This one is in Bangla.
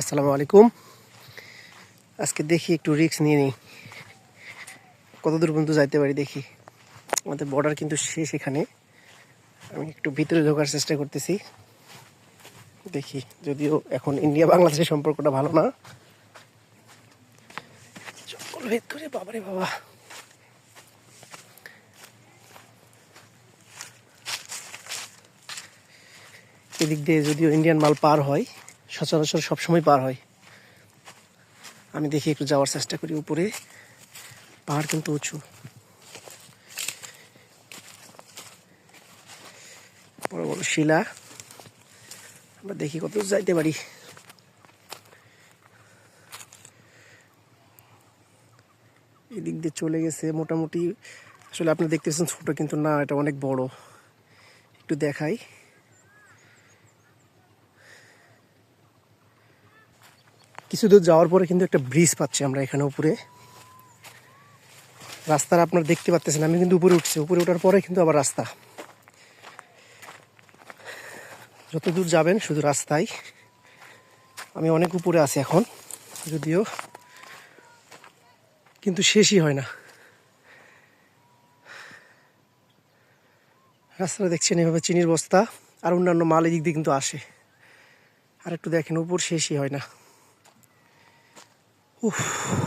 আসসালামু আলাইকুম। আজকে দেখি একটু রিস্ক নিয়ে নিই। কত দূর পর্যন্ত যাইতে পারি দেখি। আমাদের বর্ডার কিন্তু শেষ এখানে। আমি একটু ভিতরে ঢোকার চেষ্টা করতেছি। দেখি, যদিও এখন ইন্ডিয়া বাংলাদেশের সম্পর্কটা ভালো না। জঙ্গল ভেদ করে, বাবারে বাবা। এদিক দিয়ে যদিও ইন্ডিয়ান মাল পার হয় সচরাচর সবসময় পার হয়। আমি দেখি একটু যাওয়ার চেষ্টা করি উপরে। পাহাড় কিন্তু উঁচু। বড় বড় শিলা। আমরা দেখি কত যাইতে পারি। এদিক দিয়ে চলে গেছে মোটামুটি। আসলে আপনি দেখতেছেন ছোট কিন্তু না, এটা অনেক বড়। একটু দেখাই। কিছু দূর যাওয়ার পরে কিন্তু একটা ব্রিজ পাচ্ছি আমরা এখানে উপরে। রাস্তার আপনার দেখতে পাচ্ছেন আমি কিন্তু উপরে উঠছি। উপরে ওঠার পরে কিন্তু আবার রাস্তা। যত দূর যাবেন শুধু রাস্তায়। আমি অনেক উপরে আছি এখন, যদিও কিন্তু শেষই হয় না। রাস্তাটা দেখছেন এভাবে চিনির বস্তা, আর অন্যান্য মাল এদিক দিয়ে কিন্তু আসে। আর একটু দেখেন, উপর শেষই হয় না। Oof.